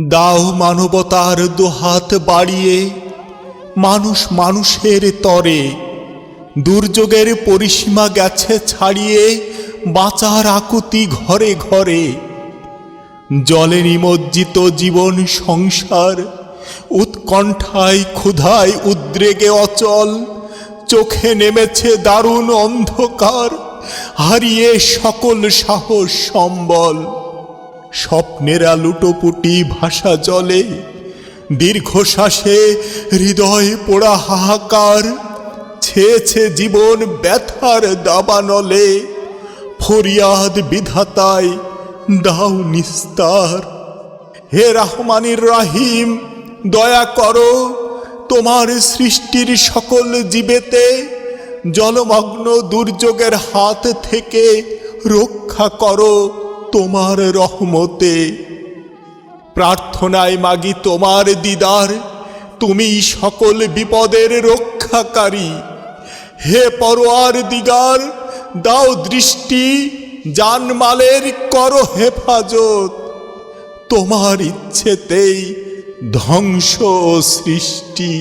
দাও মানবতার দুহাত বাড়িয়ে, মানুষ মানুষের তরে, দুর্যোগের পরিসীমা গেছে ছাড়িয়ে, বাঁচার আকুতি ঘরে ঘরে। জলে নিমজ্জিত জীবন সংসার, উৎকণ্ঠায় ক্ষুধায় উদ্রেগে অচল, চোখে নেমেছে দারুণ অন্ধকার, হারিয়ে সকল সাহস সম্বল। স্বপ্নেরা লুটোপুটি ভাষা জলে, দীর্ঘশ্বাসে হৃদয় পোড়া হাহাকার ছেয়েছে জীবন ব্যথার দাবানলে, ফরিয়াদ বিধাতায় দাও নিস্তার। হে রাহমানির রাহিম, দয়া করো, তোমার সৃষ্টির সকল জীবেতে জলমগ্ন দুর্যোগের হাত থেকে রক্ষা করো। তোমার রহমতে। প্রার্থনায় মাগি তোমার দিদার, তুমি সকল বিপদের রক্ষাকারী। হে পরোয়ার দিগার, দাও দৃষ্টি, জানমালের কর হেফাজত। তোমার ইচ্ছেতেই ধ্বংস সৃষ্টি।